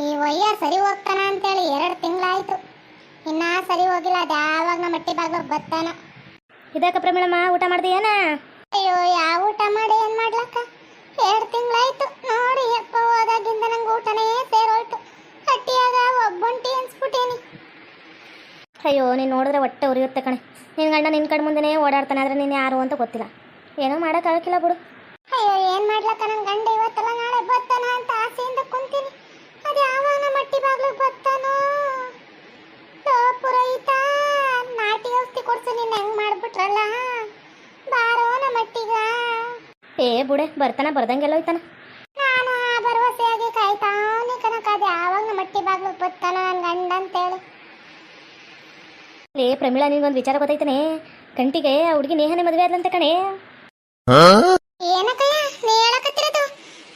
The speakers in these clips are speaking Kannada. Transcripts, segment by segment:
ಈ ವಯ್ಯ ಸರಿ ಹೋಗ್ತಾನ ಅಂತೇಳಿ ಎರಡು ತಿಂಗಳಾಯ್ತು. ಇನ್ನ ಸರಿ ಹೋಗಿಲ್ಲ ಅದು ಯಾವಾಗ ನಮ್ಮ ಮಟ್ಟಿ ಬಾಗ್ಲ ಬತ್ತಾನ ಇದಕ್ಕ ಪ್ರಮೇಳಮ್ಮ ಊಟ ಮಾಡ್ದೆ ಏನ ಅಯ್ಯೋ ಯಾವ ಊಟ ಮಾಡಿ ಏನ್ ಮಾಡ್ಲಕ್ಕ? ಎರಡು ತಿಂಗಳಾಯ್ತು. ನೋಡಿ ಅಪ್ಪ ಹೋದಾಗಿಂದ ನಂಗೆ ಊಟನೇ ಸೇರೋಯ್ತು. ಹಟ್ಟಿಯಾಗ ಒಬ್ಬಂಟಿ ಅನ್ಸ್ಬಿಟ್ಟೇನಿ ಅಯ್ಯೋ ನೀನ್ ನೋಡಿದ್ರೆ ಹೊಟ್ಟೆ ಉರಿಯುತ್ತೆ ಕಣೆ. ನಿನ್ ಗಂಡ ನಿನ್ ಕಡೆ ಮುಂದೆನೇ ಓಡಾಡ್ತಾನೆ ಆದ್ರೆ ನೀನು ಯಾರು ಅಂತ ಗೊತ್ತಿಲ್ಲ. ಏನೂ ಮಾಡೋಕ್ಕಾಗಕ್ಕಿಲ್ಲ ಬಿಡು. ಅಯ್ಯೋ ಏನ್ ಮಾಡ್ಲಕ್ಕ? ನನ್ ಗಂಡ ಇವತ್ತಲ್ಲ ನಾಳೆ ಬತ್ತಾನ ಅಂತ ಆಸೆಯಿಂದ ಕುಂತೀನಿ ಅದು ಯಾವಾಗ ನಮ್ಮ ಬರ್ತಾನೋ? ಪುರೋಹಿತ ನಾಟಿ ಔಷಧಿ ಕೊಡ್ಸು ನೀನ್ ಹೆಂಗ್ ಮಾಡ್ಬಿಟ್ರಲ್ಲ? ಬಾರೋ ನಮ್ಮ ಮಟ್ಟಿಗ ಏ ಬುಡೆ ಬರ್ತಾನ ಬರ್ದಂಗೆಲ್ಲ ಹೋಯ್ತಾನ. ನಾನು ಆ ಭರವಸೆಯಾಗಿ ಕಾಯ್ತಾವನಿ ಕನಕ ಅದು ಯಾವಾಗ ನಮ್ಮ ಮಟ್ಟಿ ಬಾಗ್ಲು ಬರ್ತಾನ ನನ್ ಗಂಡ ಅಂತೇಳಿ ಲೇ ಪ್ರಮೀಳಾ ನಿನ್ಗೊಂದು ವಿಚಾರ ಗೊತ್ತಾಯ್ತಾನೆ ಕಂಟಿಗೆ ಆ ಹುಡುಗಿ ನೇಹನೇ ಮದುವೆ ಆದ್ಲಂತೆ ಕಣೆ. ಏನಕ್ಕಯ್ಯ? ನೀ ಹೇಳಕತ್ತಿರೋದು?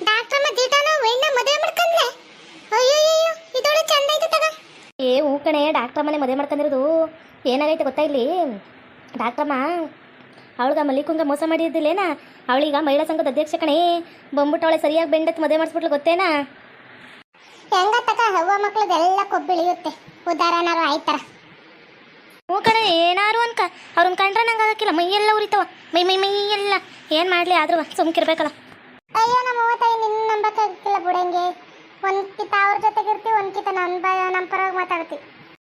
ಡಾಕ್ಟರ್ ಮದ್ದೀಟಾನ ವೈನ ಮದುವೆ ಮಾಡ್ಕಂದ್ರೆ ಅಯ್ಯಯ್ಯೋ ಏ ಹೂ ಕಣೆ ಡಾಕ್ಟ್ರ ಮನೆ ಮದುವೆ ಮಾಡ್ಕೊಂಡಿರೋದು ಏನಾಗೈತೆ ಗೊತ್ತಾ ಇಲ್ಲಿ? ಡಾಕ್ಟ್ರಮ್ಮ ಅವಳಿಗೆ ಮಲ್ಲಿಕುಂಗ ಮೋಸ ಮಾಡಿದ್ದಿಲ್ಲೇನ? ಅವಳೀಗ ಮಹಿಳಾ ಸಂಘದ ಅಧ್ಯಕ್ಷ ಕಣೆ. ಬಂದ್ಬಿಟ್ಟು ಅವಳೆ ಸರಿಯಾಗಿ ಬೆಂಡತ್ ಮದುವೆ ಮಾಡಿಸ್ಬಿಟ್ಲು ಗೊತ್ತೇನಾ? ಹೆಂಗತ್ತಕ ಹವ್ವ ಮಕ್ಕಳದೆಲ್ಲ ಕೊಬ್ಬಿಳಿಯುತ್ತೆ. ಉದಾಹರಣರು ಆಯ್ತಾರ ಹ್ಞೂ ಕಣೆ ಏನಾರು ಅನ್ಕ ಅವ್ರನ್ನ ಕಂಡ್ರೆ ನಂಗೆ ಆಗಕ್ಕಿಲ್ಲ ಮೈಯೆಲ್ಲ ಉರಿತಾವ. ಮೈ ಮೈ ಮೈ ಎಲ್ಲ ಏನು ಮಾಡಲಿ ಆದ್ರೂ ಸುಮ್ಕಿರ್ಬೇಕಲ್ಲ. ಅಯ್ಯೋ ನಮ್ಮ ಅವ್ವ ತಾಯಿ ನಿನ್ನ ನಂಬಕ್ಕಾಗಿಲ್ಲ ಬಿಡಂಗೆ ಒಂದ್ ಕಿತ ಅವ್ರ ಜೊತೆಗೆ ಇರ್ತೀವಿ ಒಂದ್ಕಿತ ನನ್ನ ನನ್ ಬ ನಮ್ಮ ಪರವಾಗಿ ಮಾತಾಡ್ತಿ.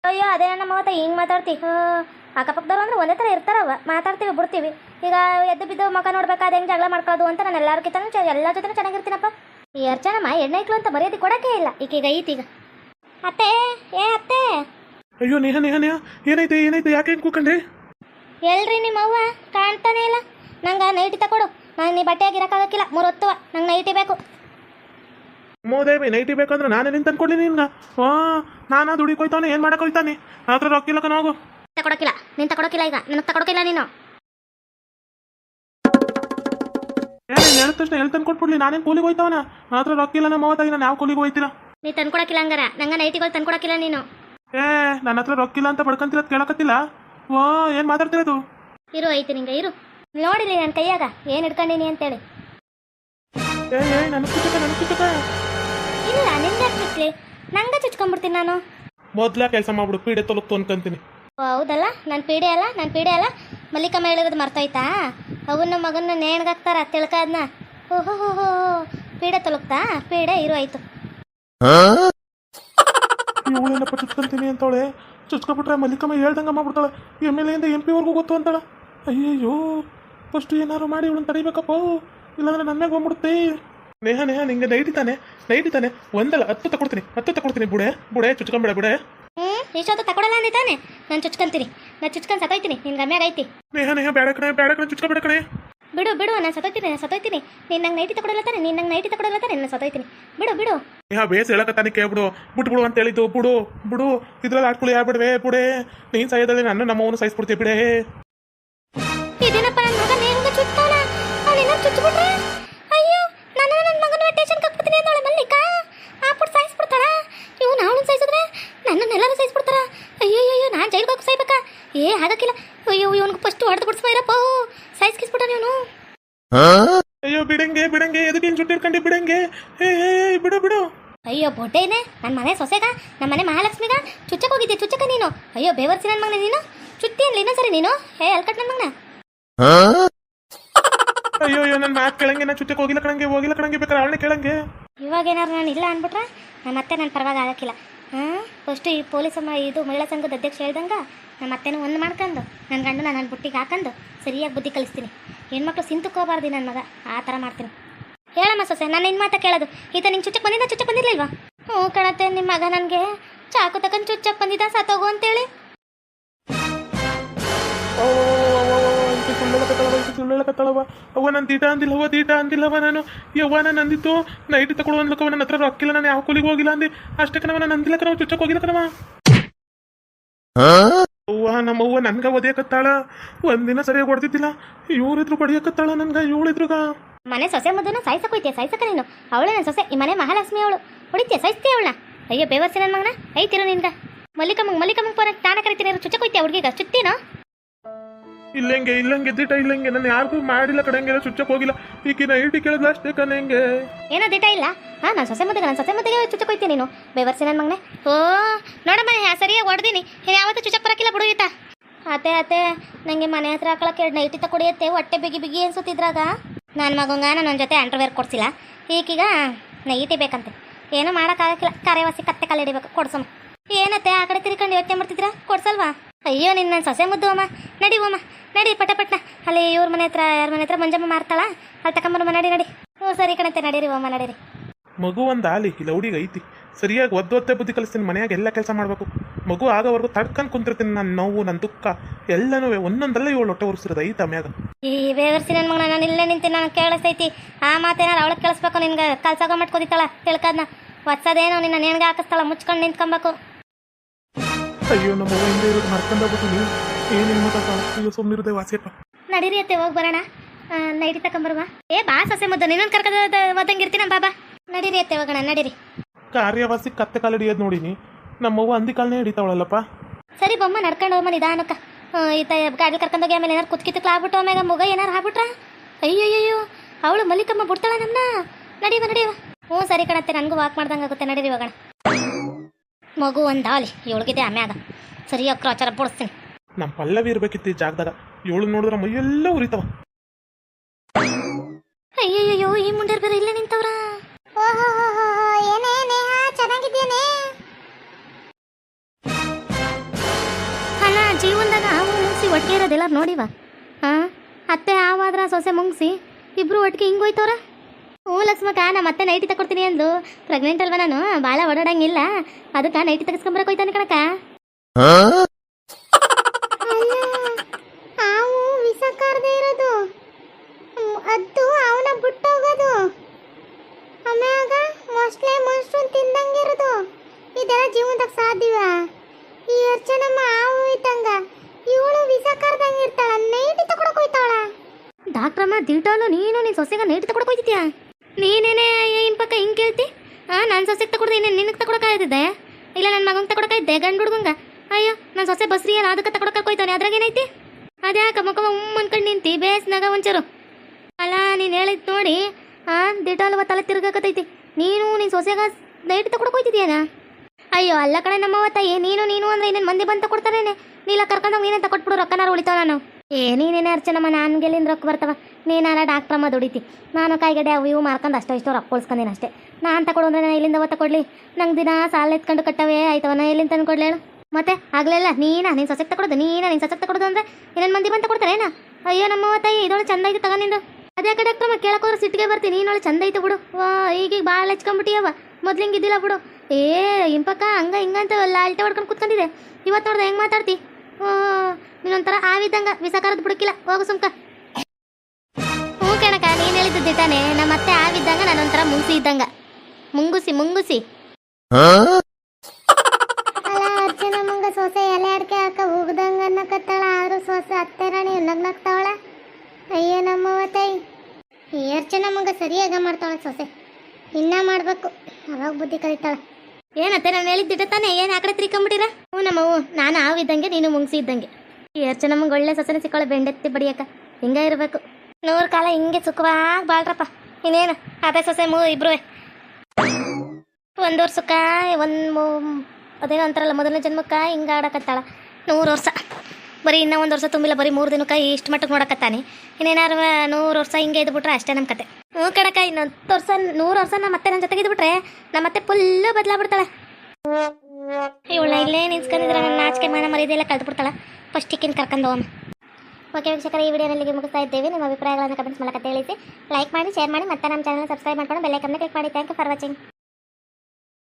ಅಯ್ಯೋ ಅದೇ ನಮ್ಮ ಅವತ್ತ ಹಿಂಗೆ ಮಾತಾಡ್ತಿ. ಹ್ಞೂ ಅಕ್ಕಪಕ್ಕದವ್ರು ಅಂದ್ರೆ ಒಂದೇ ಥರ ಇರ್ತಾರವ ಮಾತಾಡ್ತೀವಿ ಬಿಡ್ತೀವಿ. ಈಗ ಎದ್ದು ಬಿದ್ದು ಮಕ ನೋಡ್ಬೇಕಾದ ಹೆಂಗೆ ಜಗಳ ಮಾಡ್ಕೊಳ್ಳೋದು ಅಂತ ನಾನು ಎಲ್ಲರ ಕಿತನೂ ಚ ಎಲ್ಲ ಜೊತೆ ಚೆನ್ನಾಗಿರ್ತೀನಪ್ಪ. ಈ ಅರ್ಚನಮ್ಮ ಎಣ್ಣೆ ಇಕ್ಳು ಅಂತ ಮರ್ಯಾದೆ ಕೊಡೋಕೆ ಇಲ್ಲ. ಈಗೀಗ ಐತೀಗ ಅತ್ತೆ ಏ ಅತ್ತೆ. ಅಯ್ಯೋ ನೇಹ ನೇಹ ನೇಹ. ಏನೈತೆ ಏನೈತೆ ಯಾಕೆ ಹಿಂಗೆ ಕೂಕಂಡ್ರಿ ಎಲ್ರಿ ನಿಮ್ಮ ಅವ್ವ? ಕಾಣ್ತಾನೆ ಇಲ್ಲ. ನಂಗೆ ನೈಟಿ ತಕೊಡು. ನಾನು ನೀ ಬಟ್ಟೆಯಾಗಿ ಇರೋಕ್ಕಾಗಕ್ಕಿಲ್ಲ. ಮೂರು ಹೊತ್ತುವ. ನಂಗೆ ನೈಟಿ ಬೇಕು. ಮೋದೇವಿ ನೈಟಿ ಬೇಕಂದ್ರೆ ನಾನೇ ನಿಂತು ತಂದ್ಕೊಡ್ಲಿ ನಿನ್ಗ ಓ ನಾನ ದುಡಿ ಕೊಯ್ತಾನೆ ಏನು ಮಾಡಕ್ ಹೋಯ್ತಾನೆ ಆದ್ರೆ ರೊಕ್ಕಿಲ್ಲ ಹೋಗು. ತಕೊಡಕ್ಕಿಲ್ಲ. ನೀನು ತಕೊಡಕ್ಕಿಲ್ಲ ಈಗ. ನನಗೆ ತಕೊಡಕ್ಕಿಲ್ಲ ನೀನು. ಹೇಳಿದ ತಕ್ಷಣ ಎಲ್ಲಿ ತಂದ್ಕೊಟ್ಬಿಡ್ಲಿ? ನಾನೇನು ಕೂಲಿಗೆ ಹೋಯ್ತಾವನ? ಆದ್ರೆ ರೊಕ್ಕಿಲ್ಲ ನಮ್ಮ ನಾನು ಯಾವ ಕೂಲಿಗೆ ಹೋಯ್ತಿಲ್ಲ ನೀ ತಂದ್ಕೊಡಕ್ಕಿಲ್ಲ ಹಂಗಾರ. ನಂಗೆ ನೈಟಿಗಳು ತಂದ್ಕೊಡಕ್ಕಿಲ್ಲ ನೀನು. ಏ ನನ್ನ ಹತ್ರ ರೊಕ್ಕಿಲ್ಲ ಅಂತ ಬಡ್ಕಂತಿರೋದು ಕೇಳಕತ್ತಿಲ್ಲ? ಓ ಏನು ಮಾತಾಡ್ತಿರೋದು? ಇರು ಐತಿ ನಿಂಗ ಇರು. ನೋಡಿಲಿ ನನ್ನ ಕೈಯಾಗ. ಏನು ಹಿಡ್ಕೊಂಡಿನಿ ಅಂತೇಳಿ. ಏ ಏ ನನ್ನ ನನ್ನ ಕಿತ್ತಕ ಇಲ್ಲ ನಿಂಗೆ ನಂಗ ನಂಗೆ ಚುಚ್ಕೊಂಡ್ಬಿಡ್ತೀನಿ ನಾನು. ಮೊದ್ಲ ಕೆಲಸ ಮಾಡ್ಬಿಡು ಪೀಡೆ ತೊಲಗ್ತು ಅನ್ಕಂತೀನಿ ಓ, ಹೌದಲ್ಲ? ನನ್ನ ಪೀಡೆ ಅಲ್ಲ ನನ್ನ ಪೀಡೆ ಅಲ್ಲ. ಮಲ್ಲಿಕಮ್ಮ ಹೇಳಿರೋದು ಮರ್ತೋಯ್ತಾ? ಅವನ್ನ ಮಗನ ನೇಣ್ಗಾಕ್ತಾರ ತಿಳ್ಕ ಅದನ್ನ ಓಹೋ ಹೋ ಹೋ ಪೀಡೆ ತೊಲಗ್ತಾ ಪೀಡೆ ಇರು ಆಯ್ತು ಇವಳೇನಪ್ಪ ಚುಚ್ಕೊಂತೀನಿ ಅಂತವಳೆ. ಚುಚ್ಕೊಬಿಟ್ರೆ ಮಲ್ಲಿಕಮ್ಮ ಹೇಳ್ದಂಗೆ ಮಾಡ್ಬಿಡ್ತಾಳೆ. ಎಂ ಎಲ್ ಎಯಿಂದ ಎಂ ಪಿವರೆಗೂ ಗೊತ್ತು ಅಂತಾಳೆ. ಅಯ್ಯಯ್ಯೋ ಫಸ್ಟ್ ಏನಾರು ಮಾಡಿ ಇವಳನ್ನ ತಡಿಬೇಕಪ್ಪ. ಇಲ್ಲಾಂದ್ರೆ ನನ್ನೇ ಬಂದ್ಬಿಡುತ್ತೆ. ನೇಹ ನೇಹ ನಿಂಗೆ ನೈಟಿ ತಾನೆ? ನೈಟಿ ತಾನೆ? ಒಂದಲ್ಲ ಹತ್ತು ತಕೊಡ್ತೀನಿ ಹತ್ತು ತಕೊಡ್ತೀನಿ ಬುಡೆ ಬುಡೆ ಚುಚ್ಕೊಂಬೇಡ ಬುಡೆ. ಹ್ಞೂ ಇಷ್ಟೊತ್ತು ತಗೊಳಲ್ಲ ಅಂದಿದ್ದಾನೆ ನಾನು ಚುಚ್ಕೊಂತೀನಿ. ನಾನು ಚುಚ್ಕೊಂಡು ಸತ್ತೋಯ್ತೀನಿ ನಿನ್ನ ಗಮ್ಯಾಗ ಐತಿ. ನೇಹ ನೇಹ ಬೇಡ ಕಣೆ ಬೇಡ ಕಣೆ ಚುಚ್ಕೊಬೇಡ ಕಣೆ. ಬಿಡು ಬಿಡು ನಾನು ಸತ್ತೋಯ್ತೀನಿ ನಾನು ಸತ್ತೋಯ್ತೀನಿ. ನೀನು ನಂಗೆ ನೈಟಿ ತಗೊಡಲ್ಲ ತಾನೆ ನೀನು ನಂಗೆ ನೈಟಿ ತಗೊಡಲ್ಲ ತಾನೆ ನಾನು ಸತ್ತೋಯ್ತೀನಿ. ಬಿಡು ಬಿಡು. ನೇಹ ಬೇಸ್ ಹೇಳಕತ್ತಾನೆ ಕೇಳ್ಬಿಡು. ಬಿಟ್ಟು ಬಿಡು ಅಂತ ಹೇಳಿದ್ದು ಬಿಡು ಬಿಡು. ಇದ್ರಲ್ಲಿ ಆಡ್ಕೊಳ್ಳಿ ಯಾಬಿಡ್ವೆ ಬುಡೆ. ನೀನ್ ಸಾಯೋದಲ್ಲಿ ನನ್ನ ನಮ್ಮವನು ಸಾಯಿಸ್ಬಿಡ್ತೀವಿ ಬಿಡೆ. ನನ್ನ ಮನೆ ಸೊಸೆಗ ನಮ್ಮ ಮನೆ ಮಹಾಲಕ್ಷ್ಮಿಗ ಚುಚ್ಚಕ್ಕೆ ಹೋಗಿದ್ದೆ ಚುಚ್ಚಕ ನೀನು. ಅಯ್ಯೋ ಬೇವರ್ಸಿ ನನ್ನ ಮಗನ ನೀನು? ಚುತ್ತಿ ಅನ್ಲಿ ಇನ್ನೊಂದ್ಸರಿ ನೀನು? ಹೇ ಅಲ್ಕಟ್ ನನ್ನ ಮಗನ. ಅಯ್ಯೋ ಅಯ್ಯೋ ನನ್ನ ಮಾತು ಕೇಳಂಗೆ ನಾ ಚುಚ್ಚಕ್ಕೆ ಹೋಗಿಲ್ಲ ಕಣಂಗೆ ಹೋಗಿಲ್ಲ ಕಣಂಗೆ ಬೇಕಾದ್ರೆ ಅವಳನ್ನೇ ಕೇಳಂಗೆ. ಇವಾಗ ಏನಾದ್ರು ನಾನು ಇಲ್ಲ ಅಂದ್ಬಿಟ್ರೆ ನಮ್ಮ ಅತ್ತೆ ನನ್ನ ಪರವಾಗಿ ಆಗಕ್ಕಿಲ್ಲ. ಹಾಂ? ಫಸ್ಟ್ ಈ ಪೊಲೀಸ್ ಅಮ್ಮ ಇದು ಮಹಿಳಾ ಸಂಘದ ಅಧ್ಯಕ್ಷ ಹೇಳ್ದಂಗ ನಮ್ಮ ಅತ್ತೆನೂ ಒಂದು ಮಾಡ್ಕೊಂಡು ನನ್ನ ಗಂಡನ ನನ್ನ ಬುಟ್ಟಿಗೆ ಹಾಕೊಂಡು ಸರಿಯಾಗಿ ಬುದ್ಧಿ ಕಲಿಸ್ತೀನಿ. ಹೆಣ್ಮಕ್ಳು ಸಿಂತುಕೋಬಾರ್ದು ನನ್ನ ಮಗ ಆ ಥರ ಮಾಡ್ತೀನಿ. ಹೇಳಮ್ಮ ಸೊಸೆ ನಾನು ನಿನ್ನ ಮಾತಾ ಕೇಳೋದು. ಈತ ನಿಂಗೆ ಚುಚ್ಚಕ್ಕೆ ಬಂದಿದ್ದ ಚುಚ್ಚಕ್ಕೆ ಬಂದಿರ್ಲಿಲ್ವಾ? ಹ್ಞೂ ಕಣತ್ತೆ ನಿಮ್ಮ ಮಗ ನನಗೆ ಚಾಕು ತಕೊಂಡು ಚುಚ್ಚಕ್ಕೆ ಬಂದಿದ್ದ ಸತ್ತೋಗು ಅಂತೇಳಿ. ಓ ಸುಳ್ಳುಳಕತ್ತಳವ ಅವ್ವ ನಾನು ತೀಟ ಅಂದಿಲ್ಲವ ತೀಟ ಅಂದಿಲ್ಲವ ನಾನು. ಯವ್ವ ನಾನು ಅಂದಿತ್ತು. ನೈಟ್ ತಗೊಳ್ಳೋ ಅನ್ಲಕ್ಕವ ನನ್ನ ಹತ್ರ ರೊಕ್ಕಿಲ್ಲ ನಾನು ಯಾವ ಕೂಲಿಗೆ ಹೋಗಿಲ್ಲ ಅಂದಿ. ಅಷ್ಟೇ ಕಣವ ನಾನು ಅಂದಿಲ್ಲ ಕಣವ ಚುಚ್ಚಕ್ಕೆ ಹೋಗಿಲ್ಲ ಕಣವ ಅವ್ವ ನಮ್ಮವ್ವ ನನ್ಗ ಒದೆಯಕತ್ತಾಳ. ಒಂದಿನ ಸರಿಯಾಗಿ ಹೊಡೆದಿದ್ದಿಲ್ಲ. ಇವ್ರಿದ್ರು ಬಡಿಯಕತ್ತಾಳ ನನ್ಗ ಇವಳಿದ್ರುಗ. ಮನೆ ಸೊಸೆ ಮದುನ ಸಾಯ್ಸಕ್ಕೆ ಹೋಯ್ತೀಯ ಸಾಯ್ಸಕ್ಕ ನೀನು? ಅವಳೆ ನನ್ನ ಸೊಸೆ ಈ ಮನೆ ಮಹಾಲಕ್ಷ್ಮಿ ಅವಳು. ಹೊಡಿತೀಯ? ಸಹಿಸ್ತೀಯ ಅವಳನ್ನ? ಅಯ್ಯೋ ಬೇವರ್ಸಿ ನನ್ನ ಮಗನ? ಐತಿರೋ ನಿನ್ಗ. ಮಲ್ಲಿಕಮ್ಮಂಗ್ ಮಲ್ಲಿಕಮ್ಮಂಗ್ ಪರ ತಾನ ಕರಿತೀನಿ ಚುಚ್ಚ ಹೋಯ್ತೀಯ ಹುಡುಗಿಗ? ಚುತ್ತೀನೋ ಇಲ್ಲಂಗೆ ಇಲ್ಲಂಗೆ ದಿಟ ಇಲ್ಲಂಗೆ. ನಾನು ಯಾರಿಗೂ ಮಾಡಿಲ್ಲ ಕಡೆಂಗೆ ಚುಚ್ಚಕ್ ಹೋಗಿಲ್ಲ. ಈಕಿನ ಐಟಿ ಕೇಳಿದ್ಲ ಅಷ್ಟೇ ಕಣಂಗೆ ಏನೋ ದಿಟ ಇಲ್ಲ? ಹಾ ನಾನು ಸೊಸೆ ಮುದ್ದೆ ನಾನು ಸೊಸೆ ಮುದ್ದೆಗೆ ಚುಚ್ಚಕ್ ಹೋಯ್ತೀನಿ ನೀನು? ಬೇವರ್ಸಿ ನನ್ನ ಮಗನೆ? ಓ ನೋಡಮ್ಮ ಸರಿಯಾಗಿ ಹೊಡೆದೀನಿ. ಯಾವತ್ತೂ ಚುಚ್ಚಕ್ ಬರಕಿಲ್ಲ ಬಿಡು ಈತ. ಅತ್ತೆ ಅತ್ತೆ ನನಗೆ ಮನೆ ಹತ್ರ ಹಾಕೊಳಕ್ಕೆ ನೈಟಿ ತಗೊಡಿಯತ್ತೆ ಹೊಟ್ಟೆ ಬಿಗಿ ಬಿಗಿ ಅನ್ಸುತ್ತಿದ್ರಾಗ. ನನ್ನ ಮಗಂಗ ನನ್ನ ಜೊತೆ ಅಂಡರ್ವೇರ್ ಕೊಡ್ಸಿಲ್ಲ. ಈಗೀಗ ನೈಟಿ ಬೇಕಂತೆ. ಏನೂ ಮಾಡೋಕ್ಕಾಗಕ್ಕಿಲ್ಲ. ಕಾರ್ಯವಾಸಿ ಕತ್ತೆ ಕಾಲು ಹಿಡಿಬೇಕು. ಕೊಡ್ಸಮ್ಮ. ಏನತ್ತೆ ಆ ಕಡೆ ತಿರ್ಕೊಂಡು ಯೋಚನೆ ಮಾಡ್ತಿದ್ರ ಕೊಡ್ಸಲ್ವಾ? ಅಯ್ಯೋ, ನಿನ್ನ ನಾನು ಸೊಸೆ ಮುದ್ದು ಅಮ್ಮ. ನಡಿವಮ್ಮ ನಡಿ ಪಟ ಪಟ್ನ ಅಲ್ಲಿ ಇವ್ರ ಮನೆ ಹತ್ರ, ಯಾರ ಮನೆ ಹತ್ರ ಮಂಜಮ್ಮ ಮಾರ್ತಾಳ? ಅಲ್ಲಿ ತಕೊಂಬರಮ್ಮ, ನಡಿ ನಡಿ. ಹ್ಞೂ, ಸರಿ ಕಣತ್ತೆ ನಡೀರಿ ಅಮ್ಮ ನಡೀರಿ ಮಗು ಒಂದು ಆಲಿ. ಇಲ್ಲ ಐತಿ. ಸರಿಯಾಗಿ ಒದ್ದು ಒತ್ತೆ ಬುದ್ಧಿ ಕಲಿಸ್ತೀನಿ, ಮನೆಯಾಗ ಎಲ್ಲ ಕೆಲಸ ಮಾಡಬೇಕು. ಮಗು ಆಗೋವರೆಗೂ ತಡ್ಕೊಂಡು ಕುಂತಿರ್ತೀನಿ ನನ್ನ ನೋವು ನನ್ನ ದುಃಖ. ಎಲ್ಲನೂ ಒಂದೊಂದಲ್ಲ ಇವಳು ಹೊಟ್ಟೆ ಉರ್ಸಿರೋದು ಐತೆ ಆಮ್ಯಾಗ ಈ ಬೇವರ್ಸಿ ನನ್ನ ಮಗನ ನಾನು ಇಲ್ಲೇ ನಿಂತೀನಿ ನಾನು ಕೇಳಿಸ್ತೈತಿ. ಆ ಮಾತೇನಾರು ಅವಳಿಗೆ ಕೇಳಿಸ್ಬೇಕು ನಿನ್ಗೆ ಮಾಡ್ಕೊ ಮಟ್ಕೋದಿತ್ತಾಳ ತಿಳ್ಕದ್ನ. ಒತ್ಸದೇನು ನಿನ್ನ ನೇಣ್ಗೆ ಹಾಕಿಸ್ತಾಳ ಮುಚ್ಕೊಂಡು ನಿಂತ್ಕೊಬೇಕು. ಅಯ್ಯೋ ನಮ್ಮ ಹಿಂದೆ ಇರೋದು ಮರ್ಕೊಂಡೋಗ್ಬಿಟ್ಟಿನಿ ಏನೇನು ಮಾತಾಡ್ತಾ ಅಯ್ಯೋ ಸುಮ್ಮನಿರದೆ ವಾಸಿಯಪ್ಪ ನಡೀರಿ ಅತ್ತೆ ಹೋಗಿ ಬರೋಣ. ನಡಿರಿ ನೈಟಿ ತಕೊಂಬರುವ. ಏ ಬಾ ಸೊಸೆ ಮುದ್ದು ನೀನೊಂದು ಕರ್ಕದ ಓದಂಗಿರ್ತೀನಿ ಬಾಬಾ ನಡೀರಿ ಅತ್ತೆ ಹೋಗೋಣ ನಡೀರಿ. ಕಾರ್ಯವಾಸಿ ಕತ್ತೆ ಕಾಲು ಹಿಡಿಯೋದು ನೋಡಿನಿ. ನಮ್ಮವ್ವ ಅಂದಿ ಕಾಲನೇ ಹಿಡಿತಾವಳಲ್ಲಪ್ಪ. ಸರಿ ಬೊಮ್ಮ ನಡ್ಕೊಂಡು ಹೋಗ್ಮ ನಿಧಾನಕ್ಕ. ಈತ ಗಾಡಿ ಕರ್ಕೊಂಡೋಗಿ ಆಮೇಲೆ ಏನಾರು ಕುತ್ಕಿತ್ತಕ್ಲ ಆಗ್ಬಿಟ್ಟು ಆಮ್ಯಾಗ ಮುಗ ಏನಾರು ಆಗ್ಬಿಟ್ರ? ಅಯ್ಯಯ್ಯೋ ಅವಳು ಮಲ್ಲಿಕಮ್ಮ ಬಿಡ್ತಾಳ ನನ್ನ ನಡೀವ ನಡೀವ. ಹ್ಞೂ ಸರಿ ಕಣತ್ತೆ ನನಗೂ ವಾಕ್ ಮಾಡ್ದಂಗೆ ಆಗುತ್ತೆ ನಡೀರಿ ಇವಾಗ. ಮಗು ಒಂದು ಆಲಿ ಇವಳಿಗಿದೆ ಆಮ್ಯಾಗ ಸರಿಯಾಗಿ ಕ್ರಾಚಾರ ಬಿಡಿಸ್ತೀನಿ ನಮ್ಮ ಪಲ್ಲವಿ ಇರ್ಬೇಕಿತ್ತು ಈ ಜಾಗದಾಗ. ಇವಳು ನೋಡಿದ್ರೆ ಮೈಯೆಲ್ಲ ಉರಿತಾವ. ಅಯ್ಯಯ್ಯೋ ಈ ಮುಂಡೆ ಬೇರೆ ಇಲ್ಲೇ ನಿಂತವ್ರ? ಒಟ್ಟಿಗೆ ಇರೋದೆಲ್ಲ ನೋಡಿವ? ಹಾಂ ಅತ್ತೆ ಆವಾದ್ರ ಸೊಸೆ ಮುಂಗ್ಸಿ ಇಬ್ರು ಒಟ್ಟಿಗೆ ಹಿಂಗೆ ಹೋಯ್ತವ್ರ? ಹ್ಞೂ ಲಕ್ಷ್ಮಕ್ಕ ನಮ್ಮ ಮತ್ತೆ ನೈಟಿ ತಗೊಡ್ತೀನಿ ಅಂದು ಪ್ರೆಗ್ನೆಂಟ್ ಅಲ್ವಾ ನಾನು? ಭಾಳ ಓಡಾಡಂಗಿಲ್ಲ. ಅದಕ್ಕೆ ನೈಟಿ ತೆಗೆಸ್ಕೊಂಬರಕ್ಕೆ ಹೋಯ್ತಾನೆ ಕಣಕ್ಕ. ಹಾವು ವಿಷಕಾರದೆ ಇರೋದು. ಅದು ಅವನ ಬಿಟ್ಟೋಗೋದು. ಆಮ್ಯಾಗ ಮೊಸ್ಲೆ ಮೊಸ್ರು ತಿಂದಂಗಿರೋದು ಇದೆಲ್ಲ ಜೀವನದಾಗ ಸಾಧ್ಯವ? ಈ ಅರ್ಚನಮ್ಮ ಹಾವು ಇದ್ದಂಗ. ಇವಳು ವಿಷಕಾರದಂಗ ಇರ್ತಾಳ, ನೈಟಿ ತಗೊಳಕ್ ಹೋಯ್ತಾಳ ಡಾಕ್ಟ್ರಮ್ಮ ದಿಟಾಲು ನೀನು ನಿನ್ನ ಸೊಸೆಗೆ ನೈಟಿ ತಗೊಡಕ್ ಹೋಯ್ತಿದ್ಯಾ ನೀನೇನೇ ಏನು ಪಕ್ಕ ಹಿಂಗೆ ಕೇಳ್ತಿ? ಹಾಂ ನಾನು ಸೊಸೆಗೆ ತಗೊಡ್ದು ನೀನು ನಿನಗೆ ತಗೊಡಕ್ಕಾಯ್ತದೆ ಇಲ್ಲ ನನ್ನ ಮಗಂಗೆ ತಗೊಡಕ್ಕಾಯ್ತೆ ಗಂಡು ಹುಡುಗಂಗ? ಅಯ್ಯೋ ನನ್ನ ಸೊಸೆ ಬಸ್ರಿ ಅಲ್ಲ ಅದಕ್ಕೆ ತಗೊಡಕ್ಕೆ ಹೋಯ್ತಾನೆ ಅದ್ರಾಗ ಏನೈತಿ ಅದ್ಯಾಕ ಮಕ್ಕ ಉಮ್ಮ ಅನ್ಕೊಂಡು ನಿಂತಿ, ಬೇಸ್ನಾಗ ಒಂಚೂರು. ಅಲ್ಲ, ನೀನು ಹೇಳಿದ್ ನೋಡಿ ಹಾಂ ದಿಟಾಲು ತಲೆ ತಿರ್ಗಾಕತೈತಿ. ನೀನು ನಿನ್ ಸೊಸೆಗ ನೈಟ್ ತಗೊಡಕ್ ಹೋಯ್ತಿದ್ಯಾನ ಅಯ್ಯೋ, ಅಲ್ಲ ಕಡೆ ನಮ್ಮವ ತಾಯಿ, ನೀನು ನೀನು ಅಂದ್ರೆ ಇನ್ನೇನು ಮಂದಿ ಬಂದು ತಗೊಡ್ತಾರೇನೆ ನೀಲ ಕರ್ಕೊಂಡೋಗಿ ನೀನೇ ತಕೊಟ್ಬಿಡು, ರೊಕ್ಕನಾರು ಉಳಿತಾವ ನಾನು. ಏ, ನೀನೇನೇ ಅರ್ಚನಮ್ಮ ನಾನು ಗೆಲ್ಲಿಂದ ರೊಕ್ಕ ಬರ್ತಾವ? ನೀನಾರ ಡಾಕ್ಟ್ರಮ್ಮ ದುಡಿತಿ. ನಾನು ಕೈಗಡೆ ಅವು ಇವು ಮಾರ್ಕೊಂಡು ಅಷ್ಟೋ ಇಷ್ಟೋ ರೊಕ್ಕ ಉಳ್ಸ್ಕೊಂಡೀನಿ ಅಷ್ಟೇ. ನಾನು ತಗೊಡು ಅಂದ್ರೆ ನಾನು ಇಲ್ಲಿಂದ ಕೊಡ್ಲಿ ನಂಗೆ ದಿನ ಸಾಲ ಎತ್ಕೊಂಡು ಕಟ್ಟವೇ ಆಯ್ತವ, ನಾ ಎಲ್ಲಿಂದ ತಂದು ಕೊಡ್ಲಿ ಹೇಳು. ಮತ್ತೆ, ಆಗಲಿಲ್ಲ, ನೀನಾ? ನೀನು ಸೊಸೆಗೆ ತಗೊಡೋದು ನೀನಾ? ನೀನು ಸೊಸೆಗೆ ತಗೊಡೋದು ಅಂದ್ರೆ ಇನ್ನೊಂದು ಮಂದಿ ಬಂದು ತಗೊಡ್ತಾರೇನಾ ಅಯ್ಯೋ, ನಮ್ಮ ತಾಯಿ ಇದೊಳು ಚಂದ ಐತೆ ತಗೊಂಡಿಂದು ಅದೇ ಕಡೆ ಡಾಕ್ಟ್ರಮ್ಮ ಕೇಳಕೋದ್ರೆ ಸಿಟ್ಟಿಗೆ ಬರ್ತೀನಿ ನೀನೊಳು ಚಂದ ಐತೆ ಬಿಡು. ವಾ, ಈಗೀಗ ಭಾಳ ಹಚ್ಕೊಂಬಿಟ್ಟಿಯವ ಮೊದ್ಲಿಂಗಿದ್ದಿಲ್ಲ ಬಿಡು. ಏ, ಇಂಪಕ್ಕ, ಹಂಗ ಹಿಂಗಂತ ಲಾಲ್ಟೆ ಹೊಡ್ಕೊಂಡು ಕುತ್ಕೊಂಡಿದೆ ಇವತ್ತು ನೋಡ್ದೆ ಹೆಂಗೆ ಮಾತಾಡ್ತಿ? ಓ ನೀನೊಂಥರ ಆವಿದ್ದಂಗ ವಿಸಕಾರದ ಬುಡಕಿಲ್ಲ. ಹೋಗು ಸುಮ್ಕ. ಹ್ಞೂ ಕಣಕ ನೀನು ಹೇಳಿದ್ದು ತಾನೆ. ನಮ್ಮ ಅತ್ತೆ ಆವಿದ್ದಂಗ ನಾನೊಂಥರ ಮುಂಗ್ಸಿ ಇದ್ದಂಗ. ಮುಂಗುಸಿ ಮುಂಗುಸಿ. ಅಲ್ಲ ಮುಂಗ ಸೊಸೆ ಎಲೆ ಅಡಿಕೆ ಹಾಕ ಹೋಗ್ದಂಗ ಅನ್ನಕತ್ತಾಳ. ಆದ್ರೂ ಸೊಸೆ ಅತ್ತೆ ರಾಣಿ ನಗ್ನಗ್ತಾವಳ ಅಯ್ಯೋ ನಮ್ಮವ್ವ ತಾಯಿ. ಈ ಮುಂಗ ಸರಿಯಾಗ ಮಾಡ್ತಾಳ ಸೊಸೆ. ಇನ್ನ ಮಾಡ್ಬೇಕು. ಅವಾಗ ಬುದ್ಧಿ ಕಲಿತಾಳ. ಏನತ್ತೆ, ನಾನು ಹೇಳಿದ್ದಿಟ್ಟ ತಾನೆ? ಏನು ಆ ಕಡೆ ತಿರ್ಕೊಂಬಿಟ್ಟಿರ? ಹ್ಞೂ ನಮ್ಮವು ನಾನು ಆವಿದ್ದಂಗೆ ನೀನು ಮುಂಗ್ಸಿ ಇದ್ದಂಗೆ ಈ ಅರ್ಚ ನಮಗೆ ಒಳ್ಳೆ ಸಸನೆ ಸಿಕ್ಕೊಳ್ಳೆ ಬೆಂಡೆತ್ತಿ ಬಡಿಯಕ್ಕ. ಹಿಂಗೆ ಇರಬೇಕು. ನೂರು ಕಾಲ ಹಿಂಗೆ ಸುಖವಾಗಿ ಬಾಳ್ರಪ್ಪ. ಇನ್ನೇನು, ಅದೇ ಸೊಸೆ ಮೂ ಇಬ್ರು ಒಂದು ವರ್ಷಕ್ಕ ಒಂದು ಅದೇನೋ ಅಂತಾರಲ್ಲ, ಮೊದಲನೇ ಜನ್ಮಕ್ಕ ಹಿಂಗೆ ಆಡಕತ್ತಾಳ. ನೂರು ವರ್ಷ. ಬರೀ ಇನ್ನೂ ಒಂದು ವರ್ಷ ತುಂಬಿಲ್ಲ, ಬರೀ ಮೂರು ದಿನಕ್ಕೆ ಇಷ್ಟು ಮಟ್ಟಕ್ಕೆ ನೋಡಕತ್ತಾನೆ. ಇನ್ನೇನಾರು ನೂರು ವರ್ಷ ಹಿಂಗೆ ಇದ್ಬಿಟ್ರೆ ಅಷ್ಟೇ ನಮ್ಮ ಕತೆ. ಹ್ಞೂ ಕಡಕ ಇನ್ನೊಂದು ವರ್ಷ, ನೂರು ವರ್ಷ ನಮ್ಮ ಮತ್ತೆ ನನ್ನ ಜೊತೆಗೆ ಇದ್ಬಿಟ್ರೆ ನಮ್ಮ ಮತ್ತೆ ಫುಲ್ಲು ಬದಲಾಗ್ಬಿಡ್ತಾಳೆ. ಇವಳ ಇಲ್ಲೇ ನಿಂತ್ಕೊಂಡಿದ್ರೆ ನನ್ನ ನಾಚಿಕೆ ಮಾನ ಮರ್ಯಾದೆಲ್ಲ ಕಳೆದು ಬಿಡ್ತಾಳೆ ಫಸ್ಟ್ ಚಿಕ್ಕನ್ ಕರ್ಕೊಂಡು ಹೋಗೋಣ. ಓಕೆ ವೀಕ್ಷಕರ, ಈ ವಿಡಿಯೋನಲ್ಲಿ ಮುಗಿಸ್ತಾ ಇದ್ದೇವೆ. ನಿಮ್ಮ ಅಭಿಪ್ರಾಯಗಳನ್ನು ಕಮೆಂಟ್ಸ್ ಮೂಲಕ ತಿಳಿಸಿ. ಲೈಕ್ ಮಾಡಿ ಶೇರ್ ಮಾಡಿ, ಮತ್ತೆ ನಮ್ಮ ಚಾನಲ್ ಸಬ್ಸ್ಕ್ರೈಬ್ ಮಾಡ್ಕೊಂಡು ಬೆಲ್ಲೈಕನ್ನ ಕ್ಲಿಕ್ ಮಾಡಿ. Thank you for watching